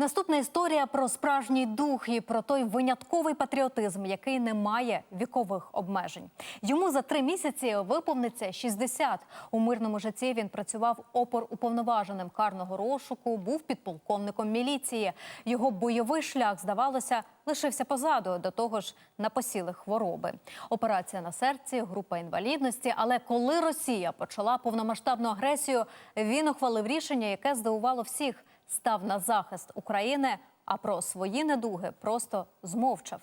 Наступна історія про справжній дух і про той винятковий патріотизм, який не має вікових обмежень. Йому за три місяці виповниться 60. У мирному житті він працював опор уповноваженим карного розшуку, був підполковником міліції. Його бойовий шлях, здавалося, лишився позаду. До того ж, напосіли хвороби. Операція на серці, група інвалідності. Але коли Росія почала повномасштабну агресію, він ухвалив рішення, яке здивувало всіх став на захист України, а про свої недуги просто змовчав.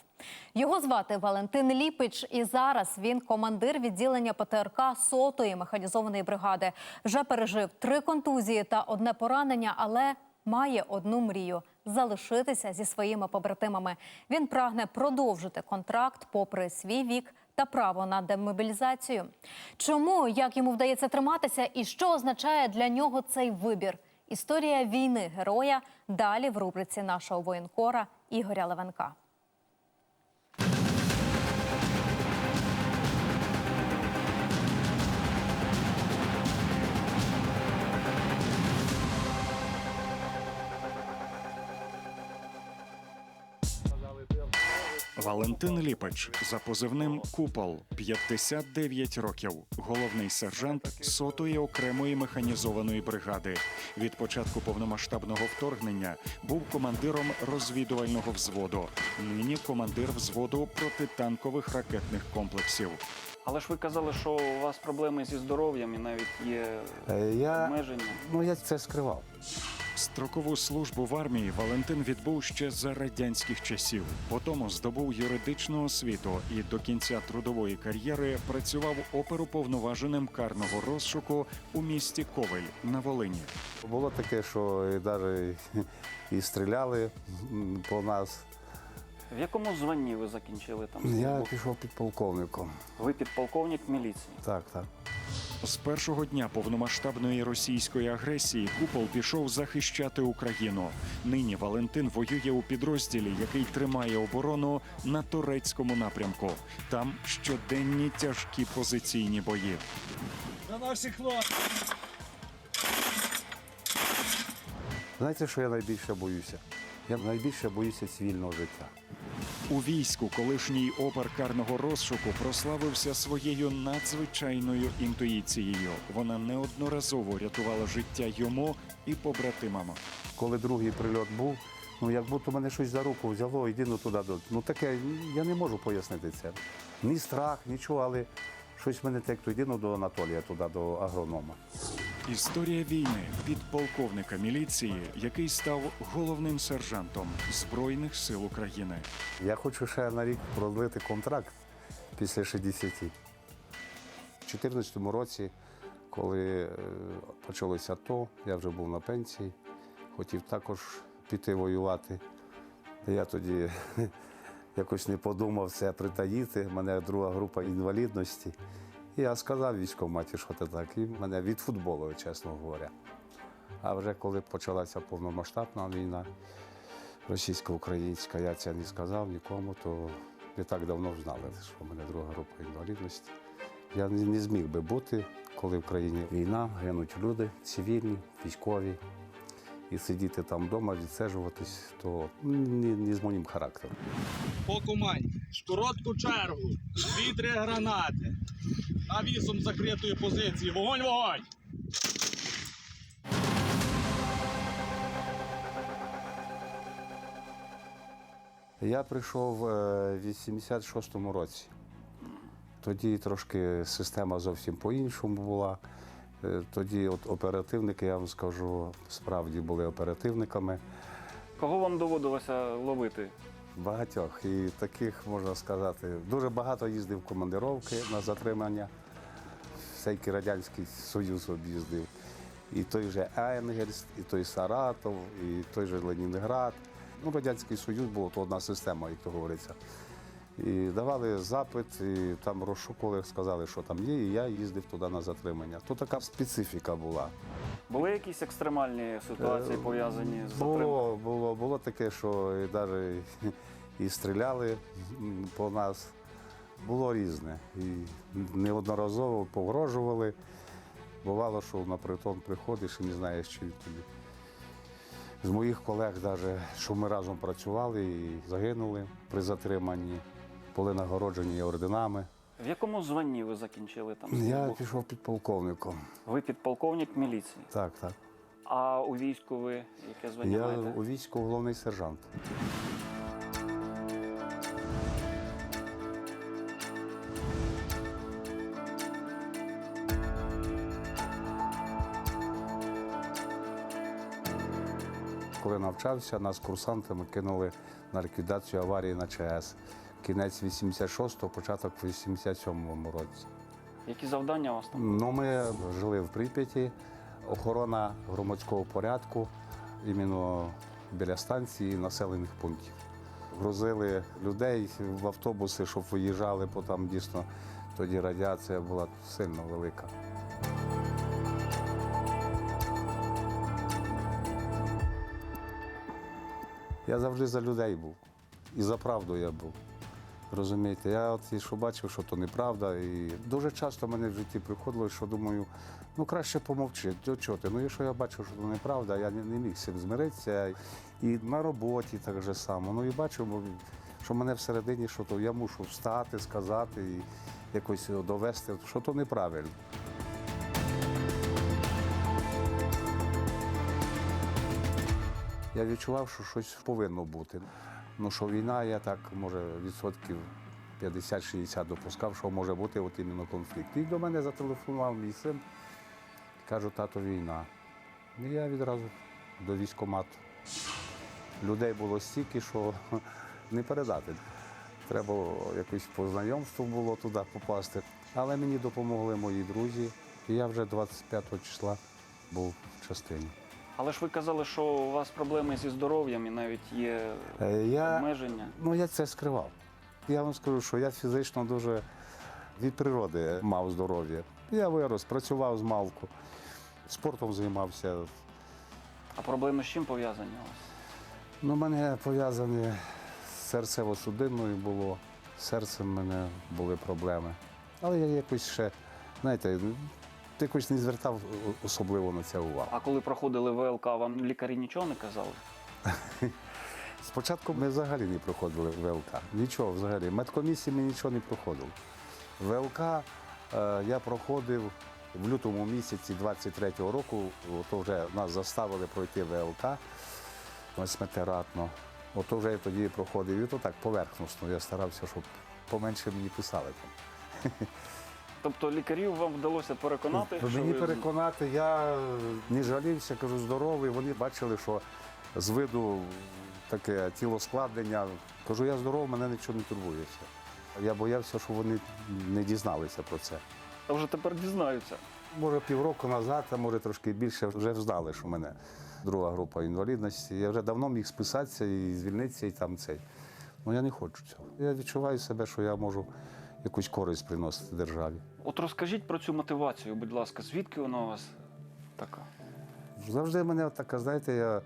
Його звати Валентин Ліпич, і зараз він командир відділення ПТРК сотої механізованої бригади. Вже пережив три контузії та одне поранення, але має одну мрію залишитися зі своїми побратимами. Він прагне продовжити контракт попри свій вік та право на демобілізацію. Чому як йому вдається триматися, і що означає для нього цей вибір? Історія війни героя далі в рубриці нашого воєнкора Ігоря Левенка. Валентин Ліпач за позивним Купол 59 років, головний сержант сотої окремої механізованої бригади. Від початку повномасштабного вторгнення був командиром розвідувального взводу. Нині командир взводу протитанкових ракетних комплексів. Але ж ви казали, що у вас проблеми зі здоров'ям і навіть є Е, Я, обмеження. ну, я це скривав. Строкову службу в армії Валентин відбув ще за радянських часів. Потім здобув юридичну освіту і до кінця трудової кар'єри працював оперуповноваженим карного розшуку у місті Ковель на Волині. Було таке, що і навіть і стріляли м, по нас. В якому званні ви закінчили там? Я пішов підполковником. Ви підполковник міліції. Так, так. З першого дня повномасштабної російської агресії Купол пішов захищати Україну. Нині Валентин воює у підрозділі, який тримає оборону на турецькому напрямку. Там щоденні тяжкі позиційні бої. На наші хлопці. Знаєте, що я найбільше боюся? Я найбільше боюся цивільного життя. У війську колишній опер карного розшуку прославився своєю надзвичайною інтуїцією. Вона неодноразово рятувала життя йому і побратимам. Коли другий прильот був, ну як будто мене щось за руку взяло, йди ну туди. до- Ну таке, я не можу пояснити це. Ні страх, нічого, але щось мене так, то йди ну, до Анатолія, туди, до агронома. Історія війни підполковника міліції, який став головним сержантом Збройних сил України. Я хочу ще на рік продлити контракт після 60. У 2014 році, коли е, почалося АТО, я вже був на пенсії, хотів також піти воювати. Я тоді якось не подумав це притаїти. У мене друга група інвалідності. Я сказав військовматі, що це так, і мене відфутболили, чесно говоря. А вже коли почалася повномасштабна війна, російсько-українська, я це не сказав нікому, то не так давно знали, що в мене друга група інвалідності. Я не, зміг би бути, коли в країні війна, гинуть люди, цивільні, військові. І сидіти там вдома, відсаджуватись, то не, не з моїм характером. По команді. В коротку чергу. Дві-три гранати. Навісом закритої позиції. Вогонь, вогонь! Я прийшов е, в 86-му році. Тоді трошки система зовсім по-іншому була. Е, Тоді от оперативники, я вам скажу, справді були оперативниками. Кого вам доводилося ловити? Багатьох. І таких, можна сказати, дуже багато їздив командировки на затримання. Всякий Радянський Союз об'їздив. І той же Енгельс, і той Саратов, і той же Ленінград. Ну, Радянський Союз був то одна система, як то говориться. І давали запит, і там розшукували, сказали, що там є, і я їздив туди на затримання. То така специфіка була. Були якісь екстремальні ситуації Е, пов'язані з затримкою? Було, було, було таке, що і навіть і стріляли по нас. Було різне. І неодноразово погрожували. Бувало, що на притон приходиш і не знаєш, чи тобі З моїх колег, навіть, що ми разом працювали і загинули при затриманні, були нагороджені орденами. В якому званні ви закінчили там? Я пішов підполковником. Ви підполковник міліції. Так, так. А у війську ви яке звання Я маєте? у війську головний сержант. Коли навчався, нас курсантами кинули на ліквідацію аварії на ЧАЕС. Кінець 86-го, початок 87-му році. Які завдання у вас там? Ну, ми жили в Прип'яті, охорона громадського порядку, іменно біля станції населених пунктів. Грузили людей в автобуси, щоб виїжджали, бо там дійсно тоді радіація була сильно велика. Я завжди за людей був. І за правду я був. Розумієте, я от що бачив, що то неправда. І дуже часто мене в житті приходило, що думаю, ну краще помовчи, чого ти? Ну, якщо я бачив, що то неправда, я не, не міг з цим змиритися. І на роботі так же само. Ну і бачив, що мене всередині, що то я мушу встати, сказати і якось довести, що то неправильно. Я відчував, що щось повинно бути. Ну, що війна, я так, може, відсотків 50-60 допускав, що може бути от іменно конфлікт. І до мене зателефонував мій син, кажу, тато, війна. І я відразу до військкомату. Людей було стільки, що не передати. Треба якось по знайомству було туди попасти. Але мені допомогли мої друзі. І я вже 25 числа був в частині. Але ж ви казали, що у вас проблеми зі здоров'ям і навіть є Е, Я обмеження. Ну, я це скривав. Я вам скажу, що я фізично дуже від природи мав здоров'я. Я вирос, працював з малку, спортом займався. А проблеми з чим пов'язані у вас? Ну, мене пов'язані з серцево-судинною було, з серцем в мене були проблеми. Але я якось ще, знаєте, якось не звертав особливо на це увагу. А коли проходили ВЛК, вам лікарі нічого не казали? Спочатку ми взагалі не проходили ВЛК. Нічого взагалі. Медкомісії ми нічого не проходили. ВЛК е, я проходив в лютому місяці 23-го року, то вже нас заставили пройти ВЛК восьмитиратно. Ото вже я тоді проходив. І то так поверхностно. Я старався, щоб поменше мені писали там. Тобто лікарів вам вдалося переконати, що Мені ви... переконати, я не жалівся, кажу, здоровий. Вони бачили, що з виду таке тілоскладення. Кажу, я здоровий, мене нічого не турбується. Я боявся, що вони не дізналися про це. Та вже тепер дізнаються. Може, півроку назад, а може трошки більше, вже знали, що в мене друга група інвалідності. Я вже давно міг списатися і звільнитися, і там цей. Ну я не хочу цього. Я відчуваю себе, що я можу якусь користь приносити державі. От розкажіть про цю мотивацію, будь ласка, звідки вона у вас така? Завжди мене така, знаєте, я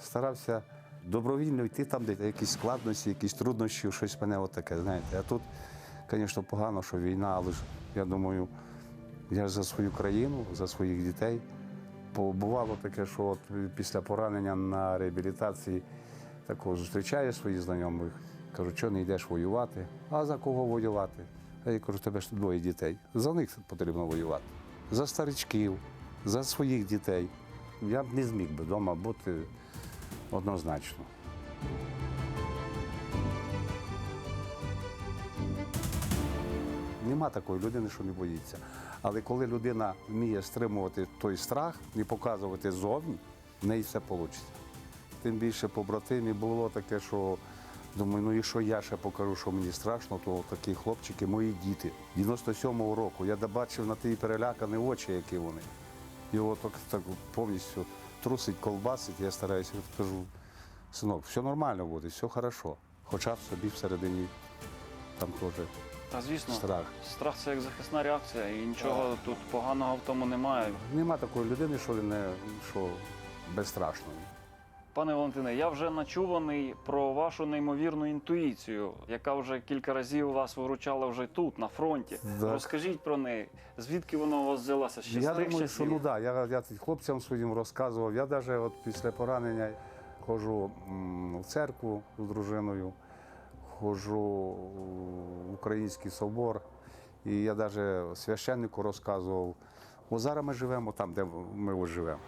старався добровільно йти там, де якісь складності, якісь труднощі, щось мене от таке, знаєте. А тут, звісно, погано, що війна, але ж я думаю, я ж за свою країну, за своїх дітей. Бувало таке, що от після поранення на реабілітації такого зустрічаю своїх знайомих, кажу, що не йдеш воювати, а за кого воювати? А я кажу, тебе ж двоє дітей. За них потрібно воювати. За старичків, за своїх дітей. Я б не зміг би вдома бути однозначно. Нема такої людини, що не боїться. Але коли людина вміє стримувати той страх, не показувати зовні, в неї все вийде. Тим більше побратимі було таке, що думаю, ну і що я ще покажу, що мені страшно, то такі хлопчики, мої діти. 97-го року я добачив на ті перелякані очі, які вони. Його так, так повністю трусить, колбасить, я стараюся кажу, синок, все нормально буде, все хорошо. Хоча в собі всередині там теж Та звісно, страх. страх це як захисна реакція, і нічого тут поганого в тому немає. Нема такої людини, що не що безстрашної. Пане Валентине, я вже начуваний про вашу неймовірну інтуїцію, яка вже кілька разів вас виручала вже тут, на фронті. Так. Розкажіть про неї. Звідки вона у вас взялася? Ще Я думаю, що часів? ну да, я, я хлопцям своїм розказував. Я навіть от після поранення ходжу в церкву з дружиною, ходжу в Український собор. І я навіть священнику розказував, о, зараз ми живемо там, де ми ось живемо.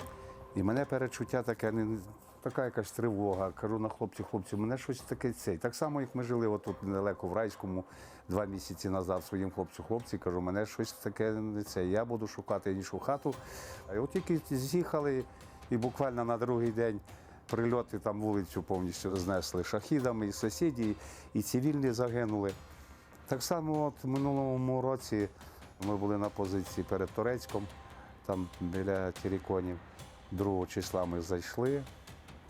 І мене перечуття таке, така якась тривога. Кажу на хлопці, хлопці, мене щось таке цей. Так само, як ми жили отут недалеко в райському два місяці назад своїм хлопцю, хлопці, кажу, мене щось таке не це. Я буду шукати іншу хату. А от тільки з'їхали, і буквально на другий день прильоти там вулицю повністю знесли шахідами, і сусіді, і цивільні загинули. Так само, от в минулому році ми були на позиції перед Турецьком, там біля Тіріконів. 2 числа ми зайшли,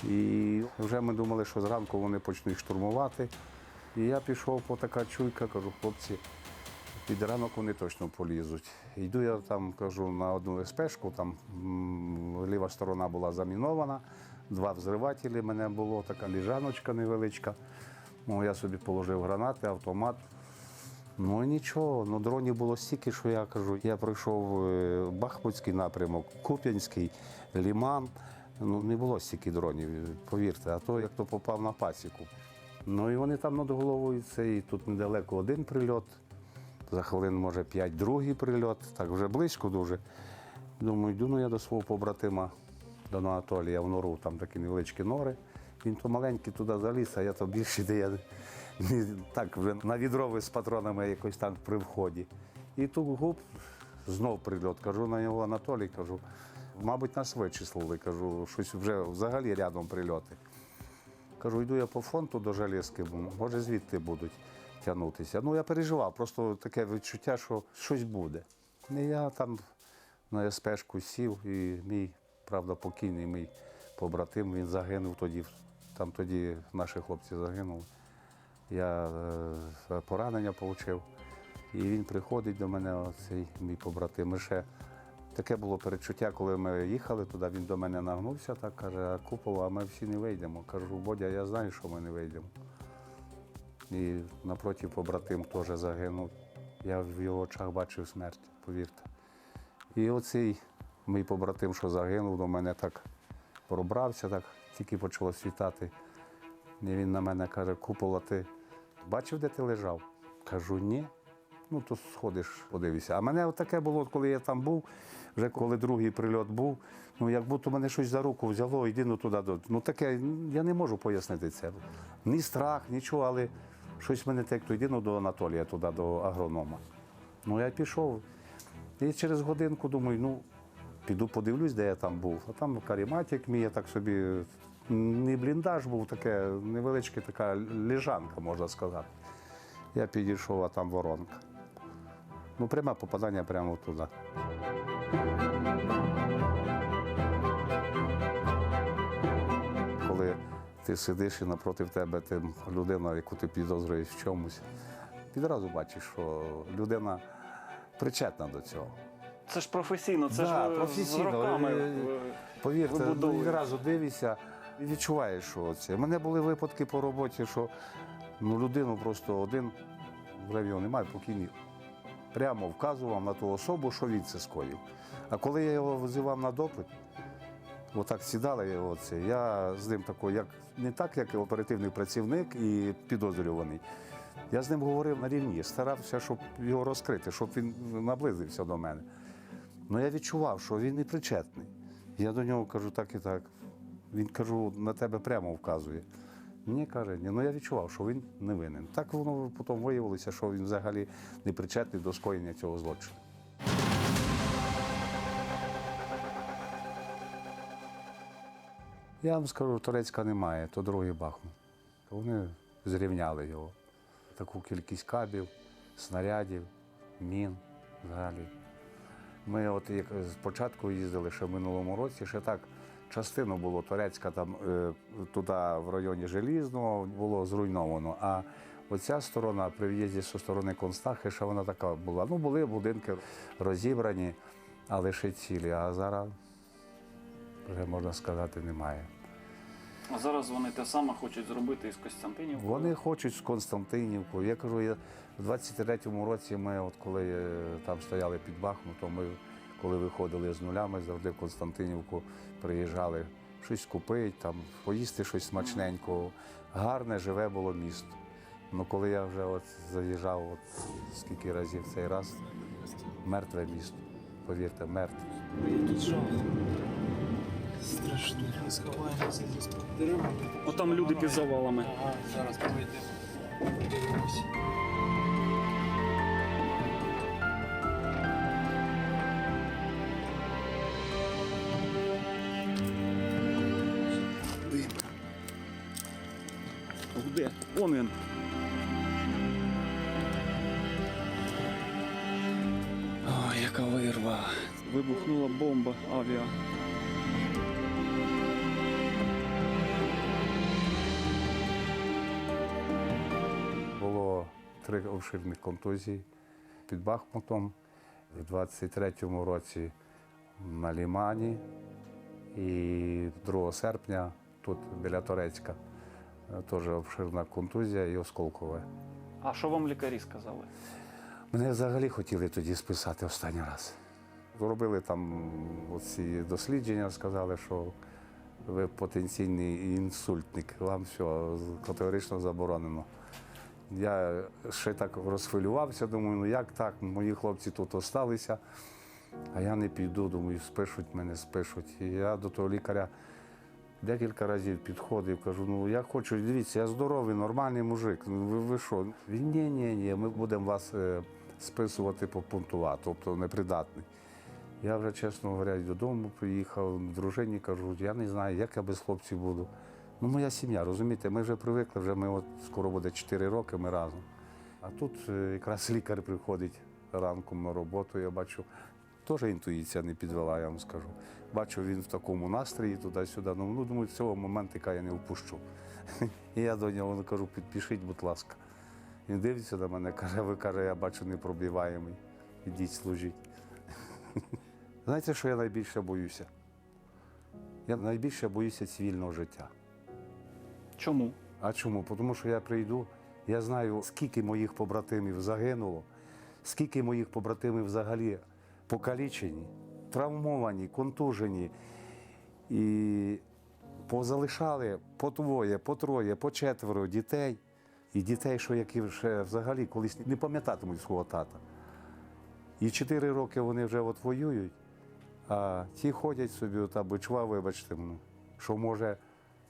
і вже ми думали, що зранку вони почнуть штурмувати. І я пішов по така чуйка, кажу, хлопці, під ранок вони точно полізуть. Йду я там, кажу, на одну СПшку, там ліва сторона була замінована, два взривателі мене було, така ліжаночка невеличка. Ну, я собі положив гранати, автомат. Ну нічого, ну дронів було стільки, що я кажу. Я пройшов е, Бахмутський напрямок, Куп'янський, Ліман. Ну не було стільки дронів, повірте, а то як то попав на пасіку. Ну і вони там над головою це, і тут недалеко один прильот, за хвилин, може, п'ять другий прильот, так вже близько дуже. Думаю, йду ну я до свого побратима, до Анатолія в нору, там такі невеличкі нори. Він то маленький туди заліз, а я то більше, де я так вже на відрови з патронами якось там при вході. І тут губ знов прильот. Кажу на нього Анатолій, кажу, мабуть, нас вичислили. Кажу, щось вже взагалі рядом прильоти. Кажу, йду я по фронту до Железки, може звідти будуть тягнутися. Ну, я переживав, просто таке відчуття, що щось буде. І я там на СПшку сів, і мій, правда, покійний мій побратим, він загинув тоді. Там тоді наші хлопці загинули. Я е, поранення отримав. І він приходить до мене, оцей мій побратим. Ми ще таке було перечуття, коли ми їхали туди, він до мене нагнувся, так каже, Купова, а ми всі не вийдемо. Кажу, Бодя, я знаю, що ми не вийдемо. І напроти побратим теж загинув. Я в його очах бачив смерть, повірте. І оцей мій побратим, що загинув, до мене так пробрався, так тільки почало світати. І він на мене каже, Купола, ти бачив, де ти лежав? Кажу, ні. Ну, то сходиш, подивися. А мене таке було, коли я там був, вже коли другий прильот був, ну як будто мене щось за руку взяло, йди ну туди. Ну таке, я не можу пояснити це. Ні страх, нічого, але щось мене так, йди ну, до Анатолія, туди, до агронома. Ну я пішов. І через годинку думаю, ну, піду подивлюсь, де я там був. А там каріматик мій, я так собі, не бліндаж був, таке невеличка така ліжанка, можна сказати. Я підійшов, а там воронка. Ну, пряме попадання прямо туди. Ти сидиш і напроти тебе ти людина, яку ти підозрюєш в чомусь, відразу бачиш, що людина причетна до цього. Це ж професійно, це Да, ж ви з роками. Е, Повірте, ну, відразу дивишся і відчуваєш, що це. У мене були випадки по роботі, що ну, людину просто один, вже його немає, покійний, прямо вказував на ту особу, що він це скоїв. А коли я його визивав на допит, отак сідали його це, я з ним такий, як не так, як оперативний працівник і підозрюваний. Я з ним говорив на рівні, старався, щоб його розкрити, щоб він наблизився до мене. Ну я відчував, що він не причетний. Я до нього кажу так і так. Він кажу, на тебе прямо вказує. Ні, каже, ні. Ну я відчував, що він не винен. Так воно потім виявилося, що він взагалі не причетний до скоєння цього злочину. Я вам скажу, Турецька немає, то другий Бахмут. Вони зрівняли його. Таку кількість кабів, снарядів, мін взагалі. Ми от як спочатку їздили ще в минулому році, ще так частину було турецька там е, туди в районі Желізного було зруйновано. А оця сторона при в'їзді зі сторони Констахи, ще вона така була. Ну, були будинки розібрані, але ще цілі. А зараз вже можна сказати, немає. А зараз вони те саме хочуть зробити із Костянтинівкою. Вони хочуть з Константинівкою. Я кажу, я в 23-му році ми, от коли е, там стояли під Бахмутом, ми коли виходили з нуля, ми завжди в Константинівку приїжджали щось купити, там, поїсти щось смачненького. Гарне, живе було місто. Ну коли я вже от заїжджав от скільки разів цей раз, мертве місто. Повірте, мертве. Тут жах. Страшно. Ми сховаємося десь під деревами. О, там люди під завалами. Ага, зараз пройдемо. Подивимося. Де? Вон він. Ой, яка вирва. Вибухнула бомба авіа. Три обширних контузії під Бахмутом в 23-му році на Лімані і 2 серпня тут біля Торецька е, теж обширна контузія і осколкова. А що вам лікарі сказали? Мене взагалі хотіли тоді списати останній раз. Робили там оці дослідження, сказали, що ви потенційний інсультник, вам все категорично заборонено. Я ще так розхвилювався, думаю, ну як так, мої хлопці тут осталися, а я не піду, думаю, спишуть мене, спишуть. І я до того лікаря декілька разів підходив, кажу, ну я хочу, дивіться, я здоровий, нормальний мужик. Ну ви, ви що? Він ні, ні, ні, ми будемо вас е, списувати по пункту тобто непридатний. Я вже, чесно говоря, додому приїхав, дружині кажу, я не знаю, як я без хлопців буду. Ну, моя сім'я, розумієте, ми вже привикли, вже ми от скоро буде 4 роки, ми разом. А тут е, якраз лікар приходить ранком на роботу, я бачу, теж інтуїція не підвела, я вам скажу. Бачу, він в такому настрої туди-сюди. Ну, ну думаю, цього моментика я не впущу. І я до нього кажу, підпишіть, будь ласка. Він дивиться на мене, каже, ви каже, я бачу непробиваємий. Ідіть служіть. Знаєте, що я найбільше боюся? Я найбільше боюся цивільного життя. Чому? А чому? Тому що я прийду, я знаю, скільки моїх побратимів загинуло, скільки моїх побратимів взагалі покалічені, травмовані, контужені. І позалишали по двоє, по троє, по четверо дітей. І дітей, що які ще взагалі колись не пам'ятатимуть свого тата. І чотири роки вони вже от воюють, а ті ходять собі, ота бичва, вибачте, ну, що може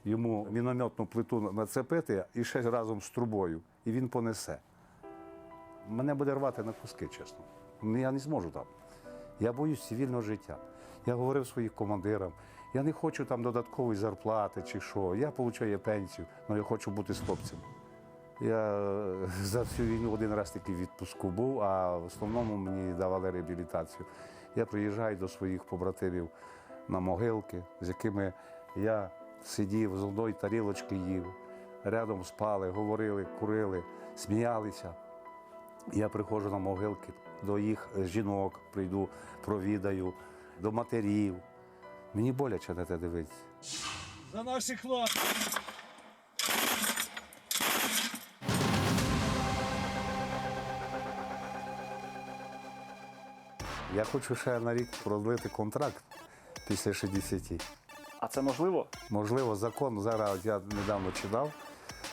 йому мінометну плиту нацепити і ще разом з трубою, і він понесе. Мене буде рвати на куски, чесно. Ну, Я не зможу там. Я боюсь цивільного життя. Я говорив своїм командирам, я не хочу там додаткової зарплати чи що. Я отримую пенсію, але я хочу бути з хлопцем. Я е, за всю війну один раз тільки в відпуску був, а в основному мені давали реабілітацію. Я приїжджаю до своїх побратимів на могилки, з якими я сидів, з одної тарілочки їв, рядом спали, говорили, курили, сміялися. Я приходжу на могилки до їх жінок, прийду, провідаю, до матерів. Мені боляче на те дивитися. За наших хлопців! Я хочу ще на рік продлити контракт після 60. А це можливо? Можливо, закон зараз я недавно читав,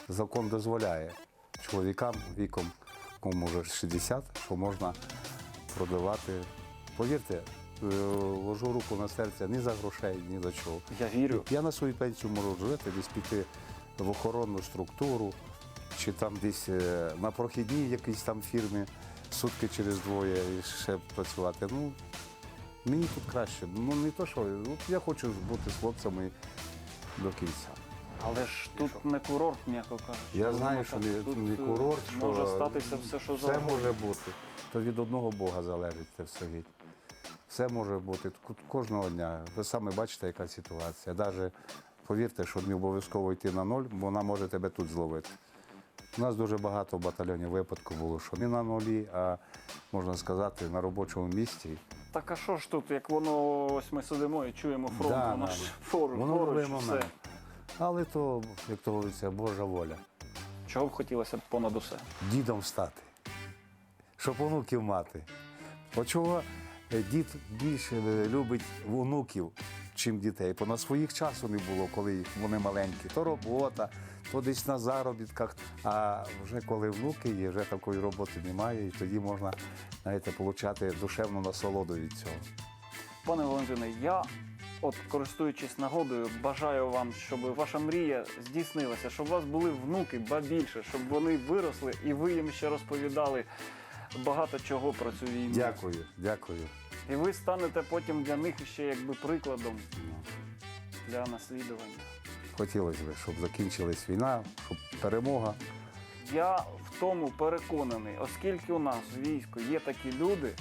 закон дозволяє чоловікам віком, кому вже 60, що можна продавати. Повірте, е, ложу руку на серце ні за грошей, ні до чого. Я вірю. Я на свою пенсію можу жити, десь піти в охоронну структуру, чи там десь е, на прохідній якійсь там фірмі сутки через двоє і ще працювати. Ну, мені тут краще. Ну не то, що от я хочу бути з хлопцями до кінця. Але ж тут не курорт, м'яко кажучи. Я знаю, що не, тут, не е, курорт, що Може статися все, що все завгодно. може бути. То від одного Бога залежить це все від. Все може бути кожного дня. Ви самі бачите, яка ситуація. Навіть повірте, що не обов'язково йти на ноль, бо вона може тебе тут зловити. У нас дуже багато в батальйоні випадку було, що не на нулі, а можна сказати, на робочому місці. Так а що ж тут, як воно ось ми сидимо і чуємо фронт, Да, воно да. ж Воно поруч все. Але то, як то говориться, Божа воля. Чого б хотілося б понад усе? Дідом стати, щоб онуків мати. От чого е, дід більше е, любить онуків, чим дітей. Бо на своїх часу не було, коли вони маленькі. То робота, то десь на заробітках. А вже коли внуки є, вже такої роботи немає, і тоді можна знаєте, отримати душевну насолоду від цього. Пане Валентине, я, от користуючись нагодою, бажаю вам, щоб ваша мрія здійснилася, щоб у вас були внуки, ба більше, щоб вони виросли і ви їм ще розповідали багато чого про цю війну. Дякую, дякую. І ви станете потім для них ще якби прикладом для наслідування. Хотілося б, щоб закінчилась війна, щоб перемога. Я в тому переконаний, оскільки у нас в війську є такі люди,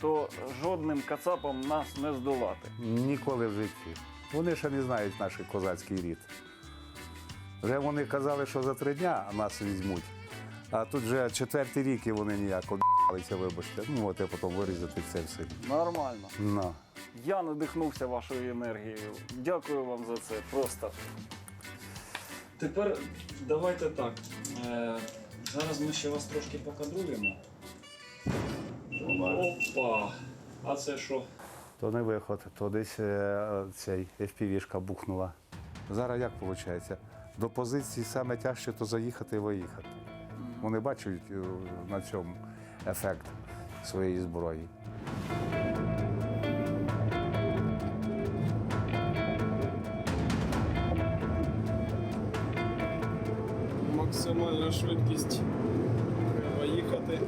то жодним кацапом нас не здолати. Ніколи в житті. Вони ще не знають наш козацький рід. Вже вони казали, що за три дня нас візьмуть. А тут вже четвертий рік і вони ніяк об'їлися, вибачте. Ну, от я потім вирізати це все. Нормально. Ну. Я надихнувся вашою енергією. Дякую вам за це. Просто. Тепер давайте так. Е, зараз ми ще вас трошки покадруємо. Опа! А це що? То не виход, то десь е, цей FPV-шка бухнула. Зараз як виходить? До позиції саме тяжче то заїхати і виїхати. Вони бачать е, на цьому ефект своєї зброї. Максимальна швидкість. Треба їхати.